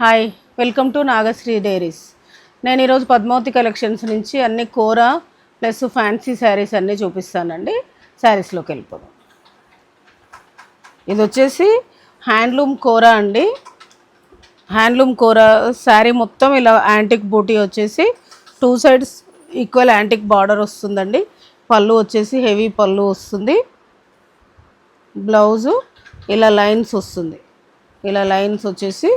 Hi welcome to Nagasri diaries. నేను ఈరోజు Padmavati collections నుంచి అన్ని కూర ప్లస్ ఫ్యాన్సీ శారీస్ అన్నీ చూపిస్తానండి. శారీస్లోకి వెళ్ళిపోదాం. ఇది వచ్చేసి హ్యాండ్లూమ్ కూర అండి. హ్యాండ్లూమ్ కూర శారీ మొత్తం ఇలా యాంటిక్ బూటీ వచ్చేసి two sides equal antique border వస్తుందండి. పళ్ళు వచ్చేసి హెవీ పళ్ళు వస్తుంది. బ్లౌజు ఇలా లైన్స్ వస్తుంది. ఇలా లైన్స్ వచ్చేసి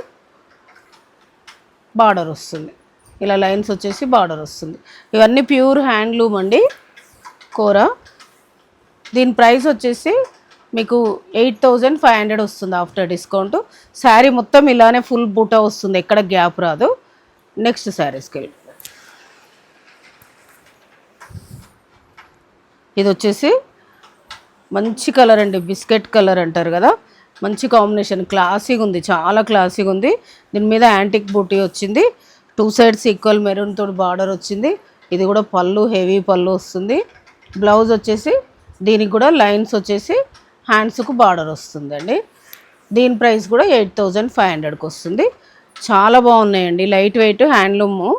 బార్డర్ వస్తుంది. ఇలా లైన్స్ వచ్చేసి బార్డర్ వస్తుంది. ఇవన్నీ ప్యూర్ హ్యాండ్లూమ్ అండి. కూర. దీని ప్రైస్ వచ్చేసి మీకు ఎయిట్ థౌజండ్ ఫైవ్ హండ్రెడ్ వస్తుంది ఆఫ్టర్ డిస్కౌంట్. శారీ మొత్తం ఇలానే ఫుల్ బూటా వస్తుంది. ఎక్కడ గ్యాప్ రాదు. నెక్స్ట్ శారీస్కి ఇది వచ్చేసి మంచి కలర్ అండి. బిస్కెట్ కలర్ అంటారు కదా. మంచి కాంబినేషన్ క్లాసీగా ఉంది చాలా క్లాసీగా ఉంది దీని మీద యాంటిక్ బూటీ వచ్చింది. టూ సైడ్స్ ఈక్వల్ మెరూన్ తోటి బార్డర్ వచ్చింది. ఇది కూడా పళ్ళు హెవీ పళ్ళు వస్తుంది. బ్లౌజ్ వచ్చేసి దీనికి కూడా లైన్స్ వచ్చేసి హ్యాండ్స్కు బార్డర్ వస్తుందండి. దీని ప్రైస్ కూడా ఎయిట్ థౌజండ్ ఫైవ్ హండ్రెడ్కి వస్తుంది. చాలా బాగున్నాయండి. Light weight handloom.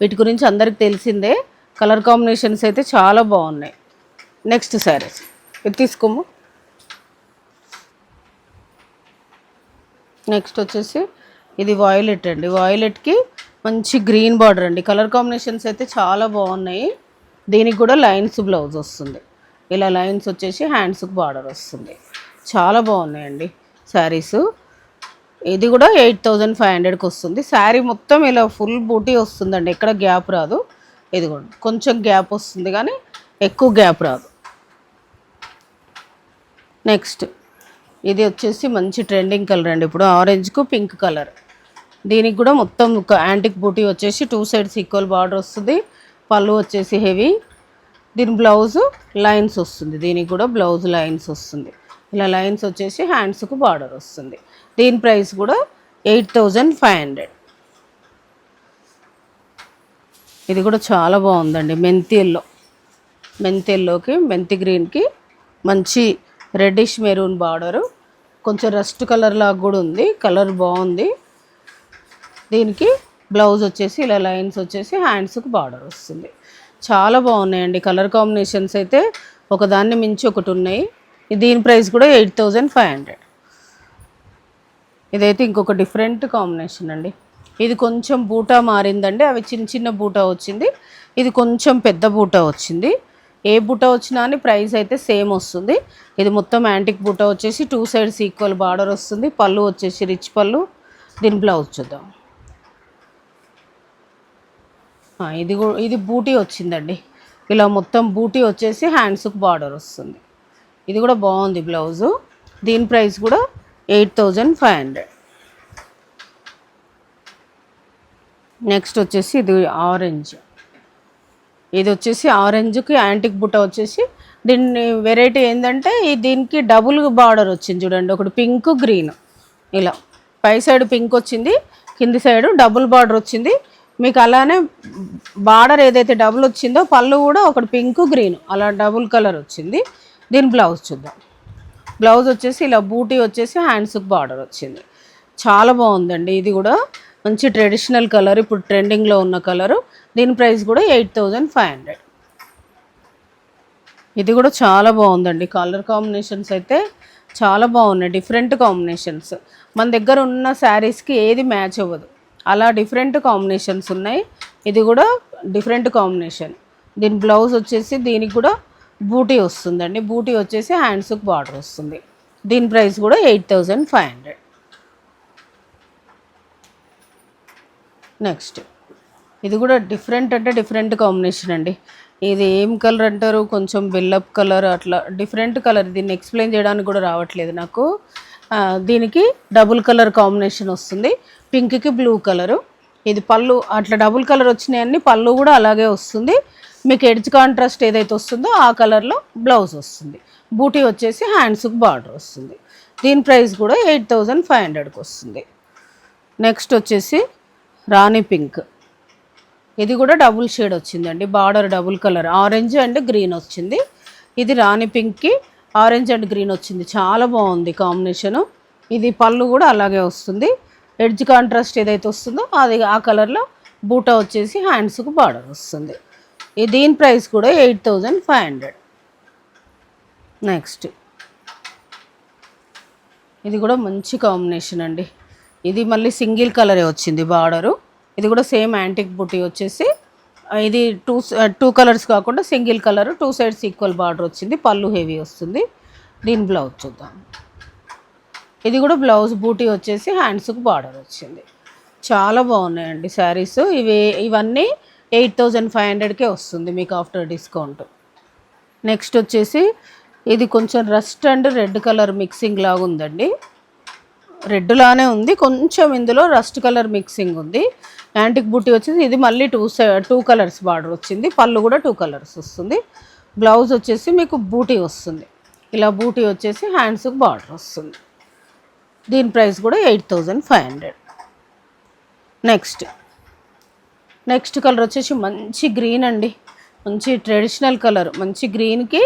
వీటి గురించి అందరికి తెలిసిందే. కలర్ కాంబినేషన్స్ అయితే చాలా బాగున్నాయి. నెక్స్ట్ శారీస్. ఇది తీసుకోము. నెక్స్ట్ వచ్చేసి ఇది వాయిలెట్ అండి. వాయిలెట్కి మంచి గ్రీన్ బార్డర్ అండి. కలర్ కాంబినేషన్స్ అయితే చాలా బాగున్నాయి. దీనికి కూడా లైన్స్ బ్లౌజ్ వస్తుంది. ఇలా లైన్స్ వచ్చేసి హ్యాండ్స్కి బార్డర్ వస్తుంది. చాలా బాగున్నాయండి శారీస్ ఇది కూడా ఎయిట్ థౌజండ్ ఫైవ్ హండ్రెడ్కి వస్తుంది. శారీ మొత్తం ఇలా ఫుల్ బూటీ వస్తుందండి. ఎక్కడ గ్యాప్ రాదు. ఇది కూడా కొంచెం గ్యాప్ వస్తుంది కానీ ఎక్కువ గ్యాప్ రాదు. నెక్స్ట్ ఇది వచ్చేసి మంచి ట్రెండింగ్ కలర్ అండి. ఇప్పుడు ఆరెంజ్కు పింక్ కలర్ దీనికి కూడా మొత్తం ఒక యాంటిక్ బూటీ వచ్చేసి టూ సైడ్స్ ఈక్వల్ బార్డర్ వస్తుంది. పళ్ళు వచ్చేసి హెవీ దీని బ్లౌజ్ లైన్స్ వస్తుంది. దీనికి కూడా బ్లౌజ్ లైన్స్ వస్తుంది. ఇలా లైన్స్ వచ్చేసి హ్యాండ్స్కు బార్డర్ వస్తుంది. దీని ప్రైస్ కూడా ఎయిట్ థౌజండ్ ఫైవ్ హండ్రెడ్ ఇది కూడా చాలా బాగుందండి. మెంతి ఎల్లో మెంతి ఎల్లోకి మెంతి గ్రీన్కి మంచి రెడ్డిష్ మెరూన్ బార్డరు కొంచెం రస్ట్ కలర్ లాగా కూడా ఉంది. కలర్ బాగుంది. దీనికి బ్లౌజ్ వచ్చేసి ఇలా లైన్స్ వచ్చేసి హ్యాండ్స్కి బార్డర్ వస్తుంది. చాలా బాగున్నాయండి. కలర్ కాంబినేషన్స్ అయితే ఒకదాన్ని మించి ఒకటి ఉన్నాయి. దీని ప్రైస్ కూడా ఎయిట్ థౌజండ్ ఫైవ్ హండ్రెడ్ ఇదైతే ఇంకొక డిఫరెంట్ కాంబినేషన్ అండి. ఇది కొంచెం బూటా మారిందండి. అవి చిన్న చిన్న బూటా వచ్చింది. ఇది కొంచెం పెద్ద బూటా వచ్చింది. ఏ బుట్ట వచ్చినా అని ప్రైస్ అయితే సేమ్ వస్తుంది. ఇది మొత్తం యాంటిక్ బుట్ట వచ్చేసి టూ సైడ్స్ ఈక్వల్ బార్డర్ వస్తుంది. పళ్ళు వచ్చేసి రిచ్ పళ్ళు. దీని బ్లౌజ్ చూద్దాం. ఇది ఇది బూటీ వచ్చిందండి. ఇలా మొత్తం బూటీ వచ్చేసి హ్యాండ్స్కు బార్డర్ వస్తుంది. ఇది కూడా బాగుంది బ్లౌజు. దీని ప్రైస్ కూడా eight thousand five hundred. Next వచ్చేసి ఇది ఆరెంజ్. ఇది వచ్చేసి ఆరెంజ్కి యాంటిక్ బుట్ట వచ్చేసి దీన్ని వెరైటీ ఏంటంటే ఈ దీనికి డబుల్ బార్డర్ వచ్చింది చూడండి ఒకటి పింక్ గ్రీన్. ఇలా పై సైడ్ పింక్ వచ్చింది కింది సైడ్ డబుల్ బార్డర్ వచ్చింది. మీకు అలానే బార్డర్ ఏదైతే డబుల్ వచ్చిందో పళ్ళు కూడా ఒకటి పింక్ గ్రీన్. అలా డబుల్ కలర్ వచ్చింది. దీని బ్లౌజ్ చూద్దాం. బ్లౌజ్ వచ్చేసి ఇలా బూటీ వచ్చేసి హ్యాండ్స్కి బార్డర్ వచ్చింది. చాలా బాగుందండి ఇది కూడా. మంచి ట్రెడిషనల్ కలర్ ఇప్పుడు ట్రెండింగ్లో ఉన్న కలరు దీని ప్రైస్ కూడా ఎయిట్ థౌజండ్ ఫైవ్ హండ్రెడ్ ఇది కూడా చాలా బాగుందండి. కలర్ కాంబినేషన్స్ అయితే చాలా బాగున్నాయి. డిఫరెంట్ కాంబినేషన్స్ మన దగ్గర ఉన్న శారీస్కి ఏది మ్యాచ్ అవ్వదు. అలా డిఫరెంట్ కాంబినేషన్స్ ఉన్నాయి. ఇది కూడా డిఫరెంట్ కాంబినేషన్ దీని బ్లౌజ్ వచ్చేసి దీనికి కూడా బూటీ వస్తుందండి. బూటీ వచ్చేసి హ్యాండ్స్కి బార్డర్ వస్తుంది. దీని ప్రైస్ కూడా eight thousand five hundred next. ఇది కూడా డిఫరెంట్ అంటే డిఫరెంట్ కాంబినేషన్ అండి. ఇది ఏం కలర్ అంటారు? కొంచెం బిల్లప్ కలర్ అట్లా డిఫరెంట్ కలర్. దీన్ని ఎక్స్ప్లెయిన్ చేయడానికి కూడా రావట్లేదు నాకు. దీనికి డబుల్ కలర్ కాంబినేషన్ వస్తుంది. పింక్కి బ్లూ కలరు. ఇది పళ్ళు అట్లా డబుల్ కలర్ వచ్చినాయన్ని పళ్ళు కూడా అలాగే వస్తుంది. మీకు ఎడ్జ్ కాంట్రాస్ట్ ఏదైతే వస్తుందో ఆ కలర్లో బ్లౌజ్ వస్తుంది. బూటీ వచ్చేసి హ్యాండ్స్కి బార్డర్ వస్తుంది. దీని ప్రైస్ కూడా ఎయిట్ థౌజండ్ ఫైవ్ హండ్రెడ్కి వస్తుంది. నెక్స్ట్ వచ్చేసి రాణి పింక్. ఇది కూడా డబుల్ షేడ్ వచ్చిందండి. Border double colour. Orange and green వచ్చింది. ఇది రాణి పింక్కి ఆరెంజ్ అండ్ గ్రీన్ వచ్చింది. చాలా బాగుంది కాంబినేషను. ఇది పళ్ళు కూడా అలాగే వస్తుంది. ఎడ్జ్ కాంట్రాస్ట్ ఏదైతే వస్తుందో అది ఆ కలర్లో బూటా వచ్చేసి హ్యాండ్స్కు బార్డర్ వస్తుంది. ఈ దీని ప్రైస్ కూడా eight thousand five hundred. Next. ఇది కూడా మంచి కాంబినేషన్ అండి. ఇది మళ్ళీ సింగిల్ కలరే వచ్చింది బార్డరు. ఇది కూడా సేమ్ యాంటిక్ బుట్టి వచ్చేసి ఇది టూ టూ కలర్స్ కాకుండా single colour two sides equal border వచ్చింది. పళ్ళు హెవీ వస్తుంది. దీని బ్లౌజ్ చూద్దాం. ఇది కూడా బ్లౌజ్ బూటీ వచ్చేసి హ్యాండ్స్కి బార్డర్ వచ్చింది. చాలా బాగున్నాయండి శారీస్. ఇవి ఇవన్నీ ఎయిట్ థౌజండ్ ఫైవ్ హండ్రెడ్కే వస్తుంది మీకు ఆఫ్టర్ డిస్కౌంట్. నెక్స్ట్ వచ్చేసి ఇది కొంచెం rust and red colour mixing లాగా ఉందండి రెడ్లానే ఉంది. కొంచెం ఇందులో రస్ట్ కలర్ మిక్సింగ్ ఉంది. యాంటిక్ బుట్టి వచ్చేసి ఇది మళ్ళీ టూ టూ కలర్స్ బార్డర్ వచ్చింది. పళ్ళు కూడా టూ కలర్స్ వస్తుంది. బ్లౌజ్ వచ్చేసి మీకు బూటీ వస్తుంది. ఇలా బూటీ వచ్చేసి హ్యాండ్స్కి బార్డర్ వస్తుంది. దీని ప్రైస్ కూడా eight thousand five hundred. Next. Next colour వచ్చేసి మంచి గ్రీన్ అండి. మంచి ట్రెడిషనల్ కలర్. మంచి గ్రీన్కి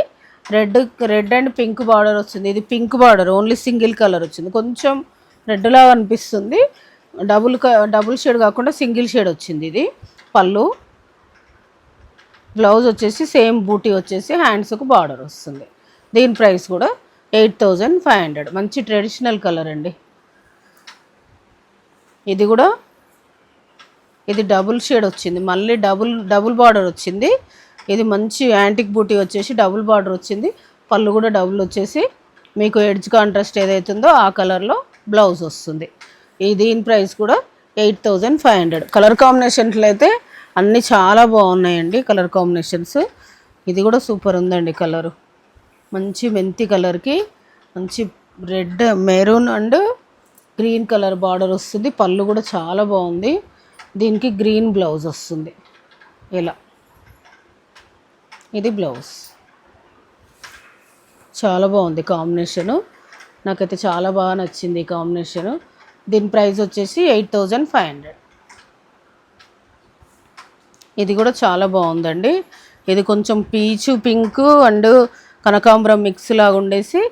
red red and pink border వచ్చింది ఇది pink border. Only single colour వచ్చింది. కొంచెం రెడ్ అనిపిస్తుంది. డబుల్ క డబుల్ షేడ్ కాకుండా సింగిల్ షేడ్ వచ్చింది ఇది. పళ్ళు. బ్లౌజ్ వచ్చేసి సేమ్ బూటీ వచ్చేసి హ్యాండ్స్కు బార్డర్ వస్తుంది. దీని ప్రైస్ కూడా ఎయిట్ థౌజండ్ ఫైవ్ హండ్రెడ్. మంచి ట్రెడిషనల్ కలర్ అండి. ఇది కూడా ఇది డబుల్ షేడ్ వచ్చింది. మళ్ళీ డబుల్ డబుల్ బార్డర్ వచ్చింది. ఇది మంచి యాంటిక్ బూటీ వచ్చేసి డబుల్ బార్డర్ వచ్చింది. పళ్ళు కూడా డబుల్ వచ్చేసి మీకు ఎడ్జ్ కాంట్రాస్ట్ ఏదైతుందో ఆ కలర్లో బ్లౌజ్ వస్తుంది. ఈ దీని ప్రైస్ కూడా eight thousand five hundred. Colour కాంబినేషన్లు అయితే అన్నీ చాలా బాగున్నాయండి కలర్ కాంబినేషన్స్. ఇది కూడా సూపర్ ఉందండి కలరు. మంచి మెంతి కలర్కి మంచి red maroon and green colour border వస్తుంది. పళ్ళు కూడా చాలా బాగుంది. దీనికి గ్రీన్ బ్లౌజ్ వస్తుంది. ఇలా. ఇది బ్లౌజ్. చాలా బాగుంది కాంబినేషను. నాకైతే చాలా బాగా నచ్చింది ఈ కాంబినేషను దీని ప్రైస్ వచ్చేసి ఎయిట్ థౌజండ్ ఫైవ్ హండ్రెడ్. ఇది కూడా చాలా బాగుందండి. ఇది కొంచెం పీచు పింక్ అండ్ కనకాంబరం మిక్స్ లాగా ఉండేసి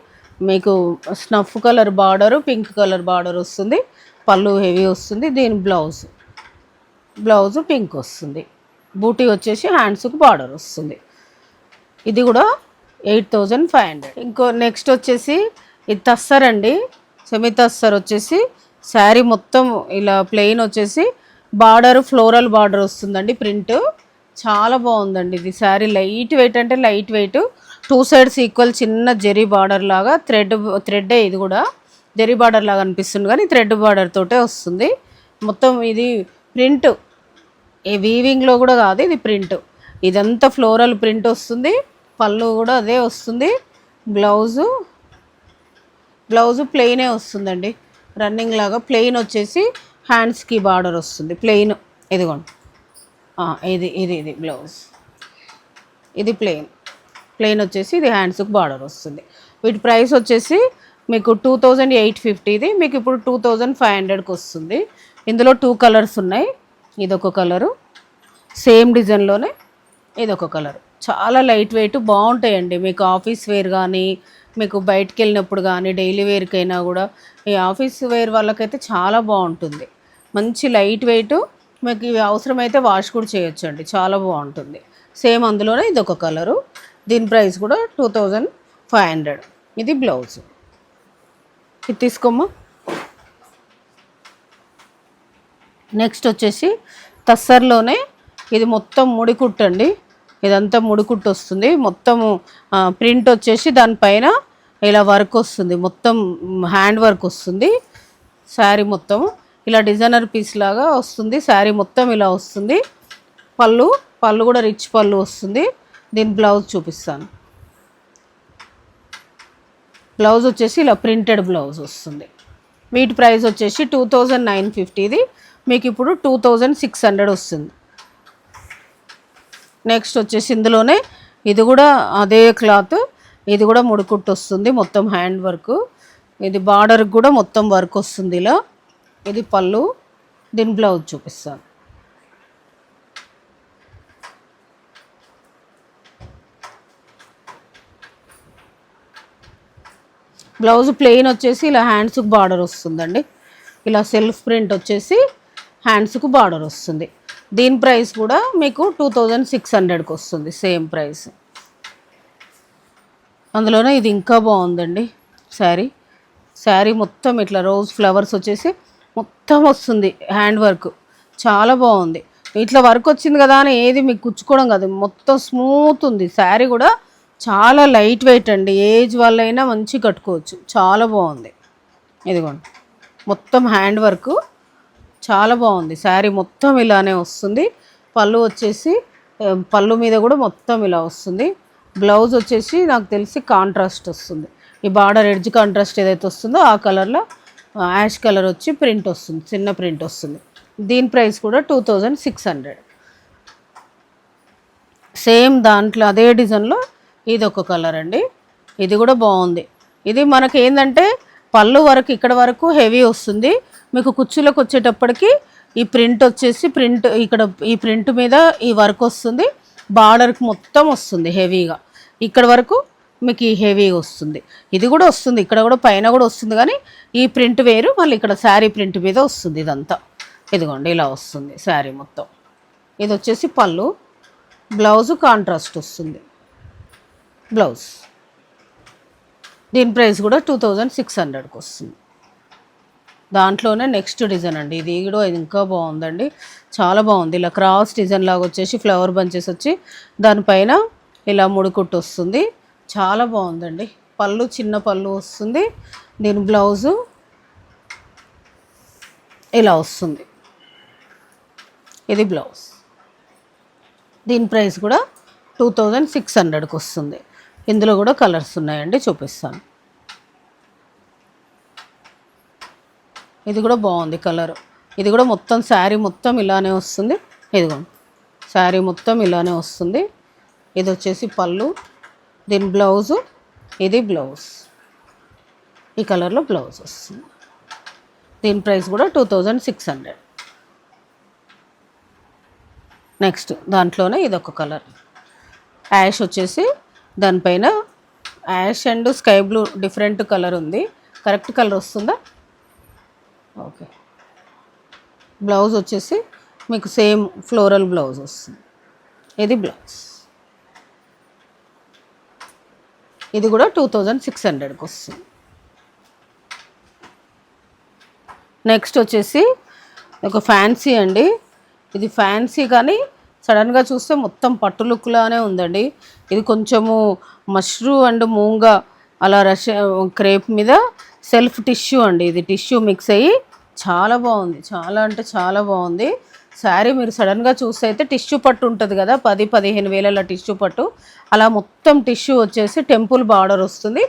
మీకు snuff colour border pink colour border వస్తుంది. పళ్ళు హెవీ వస్తుంది. దీని బ్లౌజ్ బ్లౌజ్ పింక్ వస్తుంది. బూటీ వచ్చేసి హ్యాండ్స్కి బార్డర్ వస్తుంది. ఇది కూడా ఎయిట్ థౌజండ్ ఫైవ్ హండ్రెడ్. ఇంకో నెక్స్ట్ వచ్చేసి ఇది తస్సర్ అండి. సెమీ తస్సర్ వచ్చేసి శారీ మొత్తం ఇలా ప్లెయిన్ వచ్చేసి బార్డర్ ఫ్లోరల్ బార్డర్ వస్తుందండి ప్రింట్. చాలా బాగుందండి ఇది శారీ. లైట్ వెయిట్ అంటే light weight. Two sides equal చిన్న జెరీ బార్డర్ లాగా థ్రెడ్ థ్రెడ్డే ఇది కూడా. జెరీ బార్డర్ లాగా అనిపిస్తుంది కానీ థ్రెడ్ బార్డర్ తోటే వస్తుంది. మొత్తం ఇది ప్రింట్. ఈ వీవింగ్లో కూడా కాదు ఇది ప్రింట్. ఇదంతా ఫ్లోరల్ ప్రింట్ వస్తుంది. పళ్ళు కూడా అదే వస్తుంది. బ్లౌజు బ్లౌజు ప్లెయినే వస్తుందండి. రన్నింగ్ లాగా ప్లెయిన్ వచ్చేసి హ్యాండ్స్కి బార్డర్ వస్తుంది. ప్లెయిన్ ఇదిగోండి. ఇది ఇది ఇది బ్లౌజ్. ఇది ప్లెయిన్. ప్లెయిన్ వచ్చేసి ఇది హ్యాండ్స్కి బార్డర్ వస్తుంది. వీటి ప్రైస్ వచ్చేసి మీకు టూ థౌజండ్ ఎయిట్ ఫిఫ్టీది మీకు ఇప్పుడు టూ థౌజండ్ ఫైవ్ హండ్రెడ్కి వస్తుంది. ఇందులో టూ కలర్స్ ఉన్నాయి. ఇదొక కలరు సేమ్ డిజైన్లోనే ఇదొక కలర్ చాలా లైట్ వెయిట్ బాగుంటాయండి. మీకు ఆఫీస్ వేర్ కానీ మీకు బయటికి వెళ్ళినప్పుడు కానీ డైలీ వేర్కైనా కూడా ఈ ఆఫీస్ వేర్ వాళ్ళకైతే చాలా బాగుంటుంది. మంచి లైట్ వెయిట్ మీకు ఇవి అవసరమైతే వాష్ కూడా చేయొచ్చు అండి చాలా బాగుంటుంది. సేమ్ అందులోనే ఇది ఒక కలరు. దీని ప్రైస్ కూడా టూ థౌజండ్ ఫైవ్ హండ్రెడ్. ఇది బ్లౌజ్. ఇది తీసుకోమ్మా. నెక్స్ట్ వచ్చేసి తస్సర్లోనే ఇది మొత్తం ముడి కుట్టండి. ఇదంతా ముడుకుట్టు వస్తుంది మొత్తము ప్రింట్ వచ్చేసి దానిపైన ఇలా వర్క్ వస్తుంది. మొత్తం హ్యాండ్ వర్క్ వస్తుంది. శారీ మొత్తం ఇలా డిజైనర్ పీస్ లాగా వస్తుంది. శారీ మొత్తం ఇలా వస్తుంది. పళ్ళు పళ్ళు కూడా రిచ్ పళ్ళు వస్తుంది. దీని బ్లౌజ్ చూపిస్తాను. బ్లౌజ్ వచ్చేసి ఇలా ప్రింటెడ్ బ్లౌజ్ వస్తుంది. వీటి ప్రైస్ వచ్చేసి టూ థౌజండ్ నైన్ ఫిఫ్టీది మీకు ఇప్పుడు టూ థౌజండ్ సిక్స్ హండ్రెడ్ వస్తుంది. నెక్స్ట్ వచ్చేసి ఇందులోనే ఇది కూడా అదే క్లాత్. ఇది కూడా ముడికుట్టు వస్తుంది మొత్తం హ్యాండ్ వర్క్. ఇది బార్డర్కి కూడా మొత్తం వర్క్ వస్తుంది ఇలా. ఇది పళ్ళు. దీని బ్లౌజ్ చూపిస్తాను. బ్లౌజ్ ప్లెయిన్ వచ్చేసి ఇలా హ్యాండ్స్కి బార్డర్ వస్తుందండి. ఇలా సెల్ఫ్ ప్రింట్ వచ్చేసి హ్యాండ్స్కు బార్డర్ వస్తుంది. దీని ప్రైస్ కూడా మీకు టూ థౌజండ్ సిక్స్ హండ్రెడ్కి వస్తుంది సేమ్ ప్రైస్. అందులోనే ఇది ఇంకా బాగుందండి శారీ. శారీ మొత్తం ఇట్లా రోజ్ ఫ్లవర్స్ వచ్చేసి మొత్తం వస్తుంది హ్యాండ్ వర్క్. చాలా బాగుంది. ఇట్లా వర్క్ వచ్చింది కదా అని ఏది మీకు కుచ్చుకోవడం కాదు. మొత్తం స్మూత్ ఉంది. శారీ కూడా చాలా లైట్ వెయిట్ అండి. ఏజ్ వాళ్ళైనా మంచి కట్టుకోవచ్చు. చాలా బాగుంది. ఇదిగోండి. మొత్తం హ్యాండ్ వర్క్. చాలా బాగుంది. శారీ మొత్తం ఇలానే వస్తుంది. పళ్ళు వచ్చేసి పళ్ళు మీద కూడా మొత్తం ఇలా వస్తుంది. బ్లౌజ్ వచ్చేసి నాకు తెలిసి కాంట్రాస్ట్ వస్తుంది. ఈ బార్డర్ ఎడ్జ్ కాంట్రాస్ట్ ఏదైతే వస్తుందో ఆ కలర్లో యాష్ కలర్ వచ్చి ప్రింట్ వస్తుంది. చిన్న ప్రింట్ వస్తుంది. దీని ప్రైస్ కూడా two thousand six hundred. Same దాంట్లో అదే డిజైన్లో ఇది ఒక కలర్ అండి. ఇది కూడా బాగుంది. ఇది మనకి ఏంటంటే పళ్ళు వరకు ఇక్కడ వరకు హెవీ వస్తుంది. మీకు కుర్చీలోకి వచ్చేటప్పటికి ఈ ప్రింట్ వచ్చేసి ప్రింట్ ఇక్కడ ఈ ప్రింట్ మీద ఈ వర్క్ వస్తుంది. బార్డర్కి మొత్తం వస్తుంది హెవీగా. ఇక్కడ వరకు మీకు ఈ హెవీ వస్తుంది. ఇది కూడా వస్తుంది ఇక్కడ కూడా పైన కూడా వస్తుంది కానీ ఈ ప్రింట్ వేరు మళ్ళీ ఇక్కడ శారీ ప్రింట్ మీద వస్తుంది ఇదంతా. ఇదిగోండి ఇలా వస్తుంది శారీ మొత్తం. ఇది వచ్చేసి పళ్ళు. బ్లౌజ్ కాంట్రాస్ట్ వస్తుంది. బ్లౌజ్. దీని ప్రైస్ కూడా టూ థౌజండ్ సిక్స్ హండ్రెడ్కి వస్తుంది. దాంట్లోనే నెక్స్ట్ డిజైన్ అండి. ఇది కూడా ఇంకా బాగుందండి. చాలా బాగుంది. ఇలా క్రాస్ డిజైన్ లాగా వచ్చేసి ఫ్లవర్ బంచెస్ వచ్చి దానిపైన ఇలా ముడికుట్టు వస్తుంది. చాలా బాగుందండి. పళ్ళు చిన్న పళ్ళు వస్తుంది. దీని బ్లౌజు ఇలా వస్తుంది. ఇది బ్లౌజ్. దీని ప్రైస్ కూడా టూ థౌజండ్ సిక్స్ హండ్రెడ్కి వస్తుంది. ఇందులో కూడా కలర్స్ ఉన్నాయండి చూపిస్తాను. ఇది కూడా బాగుంది కలర్. ఇది కూడా మొత్తం శారీ మొత్తం ఇలానే వస్తుంది. ఇదిగోండి శారీ మొత్తం ఇలానే వస్తుంది. ఇది వచ్చేసి పళ్ళు దీని బ్లౌజు ఇది బ్లౌజ్. ఈ కలర్లో బ్లౌజ్ వస్తుంది. దీని ప్రైస్ కూడా two thousand six hundred. Next దాంట్లోనే ఇది ఒక కలర్. యాష్ వచ్చేసి దానిపైన ash and sky blue different colour ఉంది. కరెక్ట్ కలర్ వస్తుందా? ఓకే. బ్లౌజ్ వచ్చేసి మీకు సేమ్ ఫ్లోరల్ బ్లౌజ్ వస్తుంది. ఇది బ్లౌజ్. ఇది కూడా టూ థౌజండ్ సిక్స్ హండ్రెడ్కి వస్తుంది. నెక్స్ట్ వచ్చేసి ఒక ఫ్యాన్సీ అండి. ఇది ఫ్యాన్సీ కానీ సడన్గా చూస్తే మొత్తం పట్టు లుక్లానే ఉందండి. ఇది కొంచెము మష్రూ అండ్ మూంగా అలా రష క్రేప్ మీద సెల్ఫ్ టిష్యూ అండి. ఇది టిష్యూ మిక్స్ అయ్యి చాలా బాగుంది. చాలా అంటే చాలా బాగుంది. శారీ మీరు సడన్గా చూస్తే అయితే టిష్యూ పట్టు ఉంటుంది కదా పది పదిహేను వేలలో టిష్యూ పట్టు. అలా మొత్తం టిష్యూ వచ్చేసి టెంపుల్ బార్డర్ వస్తుంది.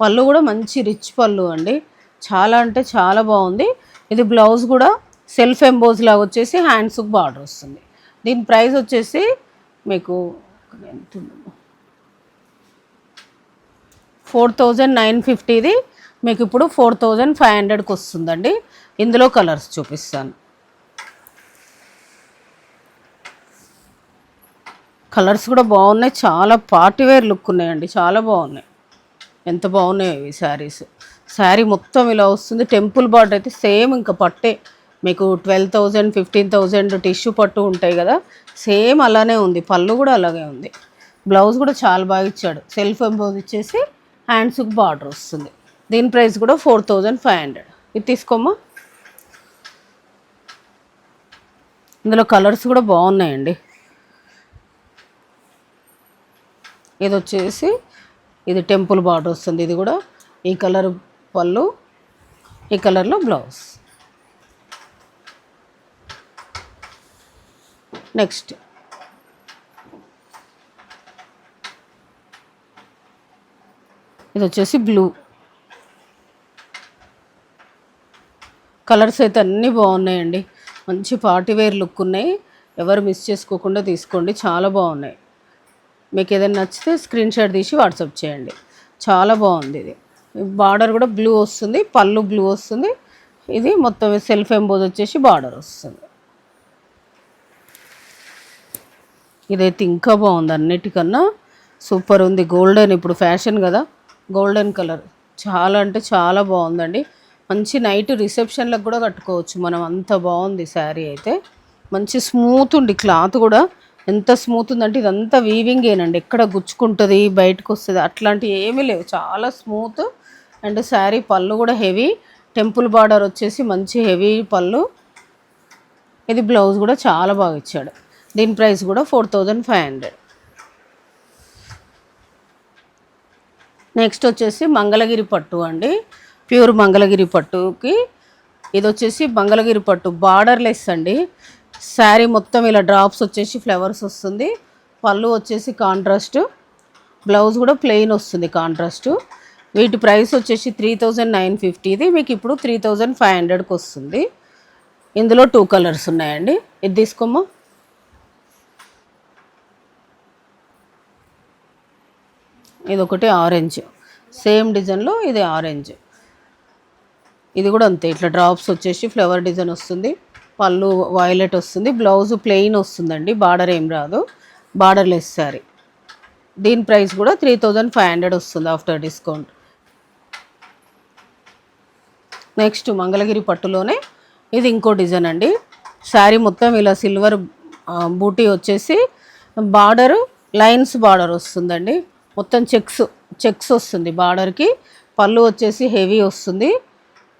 పళ్ళు కూడా మంచి రిచ్ పళ్ళు అండి. చాలా అంటే చాలా బాగుంది. ఇది బ్లౌజ్ కూడా సెల్ఫ్ ఎంబోజ్ లాగా వచ్చేసి హ్యాండ్స్కి బార్డర్ వస్తుంది. దీని ప్రైస్ వచ్చేసి మీకు ఎంత ఫోర్ థౌజండ్ నైన్ ఫిఫ్టీది మీకు ఇప్పుడు ఫోర్ థౌజండ్ ఫైవ్ హండ్రెడ్కి వస్తుందండి. ఇందులో కలర్స్ చూపిస్తాను. కలర్స్ కూడా బాగున్నాయి. చాలా పార్టీ వేర్ లుక్ ఉన్నాయండి. చాలా బాగున్నాయి. ఎంత బాగున్నాయి ఇవి శారీస్. శారీ మొత్తం ఇలా వస్తుంది. టెంపుల్ బార్డర్ అయితే సేమ్ ఇంకా పట్టే. మీకు twelve thousand fifteen thousand tissue పట్టు ఉంటాయి కదా. సేమ్ అలానే ఉంది. పళ్ళు కూడా అలాగే ఉంది. బ్లౌజ్ కూడా చాలా బాగా ఇచ్చాడు. సెల్ఫ్ ఎంబోజ్ ఇచ్చేసి హ్యాండ్స్కి బార్డర్ వస్తుంది. దీని ప్రైస్ కూడా ఫోర్ థౌజండ్ ఫైవ్ హండ్రెడ్. ఇది తీసుకోమ్మా. ఇందులో కలర్స్ కూడా బాగున్నాయండి. ఇది వచ్చేసి ఇది టెంపుల్ బార్డర్ వస్తుంది. ఇది కూడా ఈ కలర్ పళ్ళు ఈ కలర్లో బ్లౌజ్. నెక్స్ట్. ఇది వచ్చేసి బ్లూ. కలర్స్ అయితే అన్నీ బాగున్నాయండి. మంచి పార్టీ వేర్ లుక్ ఉన్నాయి. ఎవరు మిస్ చేసుకోకుండా తీసుకోండి. చాలా బాగున్నాయి. మీకు ఏదైనా నచ్చితే స్క్రీన్ షాట్ తీసి వాట్సాప్ చేయండి. చాలా బాగుంది ఇది. బార్డర్ కూడా బ్లూ వస్తుంది. పళ్ళు బ్లూ వస్తుంది. ఇది మొత్తం సెల్ఫ్ ఎంబోజ్ వచ్చేసి బార్డర్ వస్తుంది. ఇదైతే ఇంకా బాగుంది అన్నిటికన్నా. సూపర్ ఉంది. గోల్డెన్ ఇప్పుడు ఫ్యాషన్ కదా. Golden colour. చాలా అంటే చాలా బాగుందండి. మంచి నైట్ రిసెప్షన్లకు కూడా కట్టుకోవచ్చు. మనం అంత బాగుంది శారీ అయితే. మంచి స్మూత్ ఉంది క్లాత్ కూడా. ఎంత స్మూత్ ఉందంటే ఇదంతా వీవింగేనండి ఎక్కడ గుచ్చుకుంటుంది బయటకు వస్తుంది అట్లాంటివి ఏమీ లేవు. చాలా స్మూత్ అండ్ శారీ పళ్ళు కూడా హెవీ. టెంపుల్ బార్డర్ వచ్చేసి మంచి హెవీ పళ్ళు. ఇది బ్లౌజ్ కూడా చాలా బాగా ఇచ్చాడు. దీని ప్రైస్ కూడా four thousand five hundred next వచ్చేసి మంగళగిరి పట్టు అండి. ప్యూర్ మంగళగిరి పట్టుకి. ఇది వచ్చేసి మంగళగిరి పట్టు బార్డర్లెస్ అండి. శారీ మొత్తం ఇలా డ్రాప్స్ వచ్చేసి ఫ్లవర్స్ వస్తుంది. పళ్ళు వచ్చేసి కాంట్రాస్ట్. బ్లౌజ్ కూడా ప్లెయిన్ వస్తుంది కాంట్రాస్ట్. వీటి ప్రైస్ వచ్చేసి త్రీ థౌజండ్ నైన్ ఫిఫ్టీది మీకు ఇప్పుడు త్రీ థౌజండ్ ఫైవ్ హండ్రెడ్కి వస్తుంది. ఇందులో టూ కలర్స్ ఉన్నాయండి. ఇది తీసుకోమ్మా. ఇది ఒకటి ఆరెంజ్. సేమ్ డిజైన్లో ఇది ఆరెంజ్. ఇది కూడా అంతే. ఇట్లా డ్రాప్స్ వచ్చేసి ఫ్లవర్ డిజైన్ వస్తుంది. పళ్ళు వైలెట్ వస్తుంది. బ్లౌజ్ ప్లెయిన్ వస్తుందండి. బార్డర్ ఏం రాదు. బార్డర్లెస్ శారీ దీని ప్రైస్ కూడా త్రీ థౌజండ్ ఫైవ్ హండ్రెడ్ వస్తుంది ఆఫ్టర్ డిస్కౌంట్ నెక్స్ట్ మంగళగిరి పట్టులోనే ఇది ఇంకో డిజైన్ అండి. శారీ మొత్తం ఇలా సిల్వర్ బూటీ వచ్చేసి బార్డర్ లైన్స్ బార్డర్ వస్తుందండి. మొత్తం చెక్స్ చెక్స్ వస్తుంది బార్డర్కి పళ్ళు వచ్చేసి హెవీ వస్తుంది.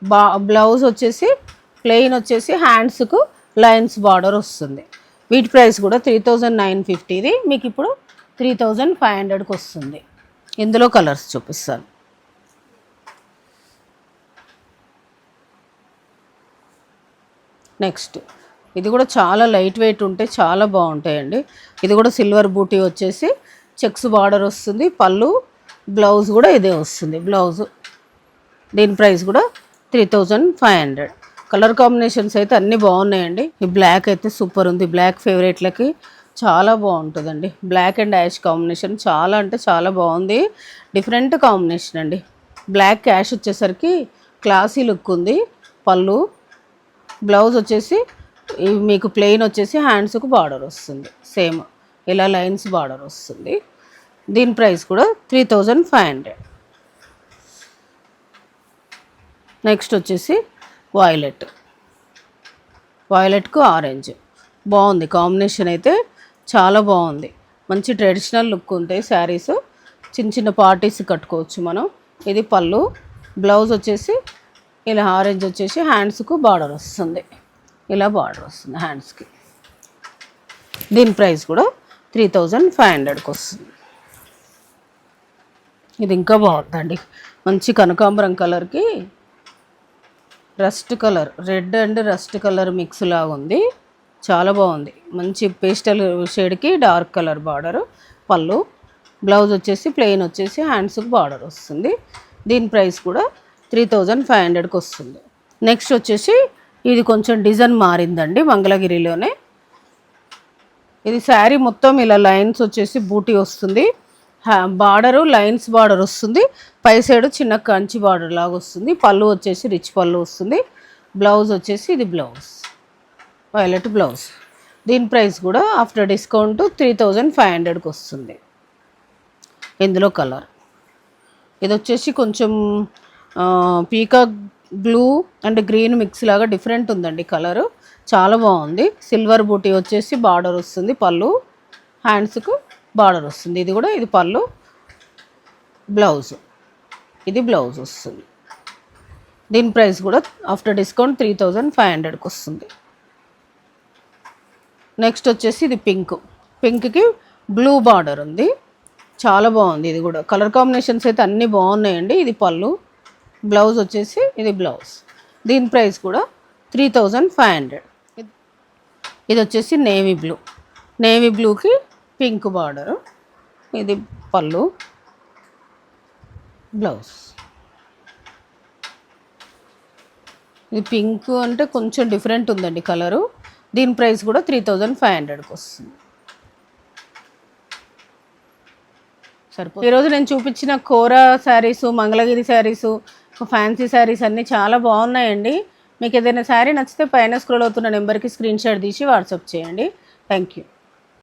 బా బ్లౌజ్ వచ్చేసి ప్లెయిన్ వచ్చేసి హ్యాండ్స్కు లైన్స్ బార్డర్ వస్తుంది. వీటి ప్రైస్ కూడా త్రీ థౌజండ్ నైన్ ఫిఫ్టీది మీకు ఇప్పుడు త్రీ థౌజండ్ ఫైవ్ హండ్రెడ్కి వస్తుంది. ఇందులో కలర్స్ చూపిస్తాను. నెక్స్ట్ ఇది కూడా చాలా లైట్ వెయిట్ ఉంటే చాలా బాగుంటాయండి. ఇది కూడా సిల్వర్ బూటీ వచ్చేసి చెక్స్ బార్డర్ వస్తుంది. పళ్ళు బ్లౌజ్ కూడా ఇదే వస్తుంది. బ్లౌజ్ దీని ప్రైస్ కూడా three thousand five hundred. Colour combinations అయితే అన్నీ బాగున్నాయండి. ఈ బ్లాక్ అయితే సూపర్ ఉంది. బ్లాక్ ఫేవరెట్లకి చాలా బాగుంటుందండి. బ్లాక్ అండ్ యాష్ కాంబినేషన్ చాలా అంటే చాలా బాగుంది. డిఫరెంట్ కాంబినేషన్ అండి. బ్లాక్ యాష్ వచ్చేసరికి క్లాసీ లుక్ ఉంది. పళ్ళు బ్లౌజ్ వచ్చేసి ఈ మీకు ప్లెయిన్ వచ్చేసి హ్యాండ్స్కు బార్డర్ వస్తుంది. సేమ్ ఇలా లైన్స్ బార్డర్ వస్తుంది. దీని ప్రైస్ కూడా three thousand five hundred. Next వచ్చేసి వాయిలెట్ వాయిలెట్కు ఆరెంజ్. బాగుంది. కాంబినేషన్ అయితే చాలా బాగుంది. మంచి ట్రెడిషనల్ లుక్ ఉంటాయి శారీస్. చిన్న చిన్న పార్టీస్ కట్టుకోవచ్చు మనం. ఇది పళ్ళు. బ్లౌజ్ వచ్చేసి ఇలా ఆరెంజ్ వచ్చేసి హ్యాండ్స్కు బార్డర్ వస్తుంది. ఇలా బార్డర్ వస్తుంది హ్యాండ్స్కి. దీని ప్రైస్ కూడా త్రీ థౌజండ్ ఫైవ్ హండ్రెడ్కి వస్తుంది. ఇది ఇంకా బాగుందండి. మంచి కనకాంబరం కలర్కి rust colour red and rust colour mix లాగా ఉంది. చాలా బాగుంది. మంచి పేస్టల్ షేడ్కి డార్క్ కలర్ బార్డర్ పళ్ళు. బ్లౌజ్ వచ్చేసి ప్లెయిన్ వచ్చేసి హ్యాండ్స్కి బార్డర్ వస్తుంది. దీని ప్రైస్ కూడా త్రీ థౌజండ్ ఫైవ్ హండ్రెడ్కి వస్తుంది. నెక్స్ట్ వచ్చేసి ఇది కొంచెం డిజైన్ మారిందండి మంగళగిరిలోనే. ఇది శారీ మొత్తం ఇలా లైన్స్ వచ్చేసి బూటీ వస్తుంది. బార్డరు లైన్స్ బార్డర్ వస్తుంది. పై సైడ్ చిన్న కంచి బార్డర్ లాగా వస్తుంది. పళ్ళు వచ్చేసి రిచ్ పళ్ళు వస్తుంది. బ్లౌజ్ వచ్చేసి ఇది బ్లౌజ్. Violet blouse. దీని ప్రైస్ కూడా after discount three thousand five హండ్రెడ్కి వస్తుంది. ఇందులో కలర్. ఇది వచ్చేసి కొంచెం peacock blue and green mix లాగా డిఫరెంట్ ఉందండి కలరు. చాలా బాగుంది. సిల్వర్ బూటీ వచ్చేసి బార్డర్ వస్తుంది పళ్ళు. హ్యాండ్స్కు బార్డర్ వస్తుంది. ఇది కూడా ఇది పళ్ళు. బ్లౌజ్. ఇది బ్లౌజ్ వస్తుంది. దీని ప్రైస్ కూడా after discount three thousand five హండ్రెడ్కి వస్తుంది. నెక్స్ట్ వచ్చేసి ఇది పింక్. పింక్కి బ్లూ బార్డర్ ఉంది. చాలా బాగుంది ఇది కూడా. కలర్ కాంబినేషన్స్ అయితే అన్నీ బాగున్నాయండి. ఇది పళ్ళు. బ్లౌజ్ వచ్చేసి ఇది బ్లౌజ్. దీని ప్రైస్ కూడా త్రీ థౌజండ్ ఫైవ్ హండ్రెడ్. ఇది వచ్చేసి నేవీ బ్లూ. నేవీ బ్లూకి పింక్ బార్డరు. ఇది పళ్ళు. బ్లౌజ్. ఇది పింక్ అంటే కొంచెం డిఫరెంట్ ఉందండి కలరు. దీని ప్రైస్ కూడా త్రీ థౌజండ్ ఫైవ్ హండ్రెడ్కి వస్తుంది. సరిపో ఈరోజు నేను చూపించిన కోరా శారీసు మంగళగిరి శారీసు ఫ్యాన్సీ శారీస్ అన్నీ చాలా బాగున్నాయండి. మీకు ఏదైనా శారీ నచ్చితే పైన స్క్రోల్ అవుతున్న నెంబర్కి స్క్రీన్ షాట్ తీసి వాట్సాప్ చేయండి. Thank you.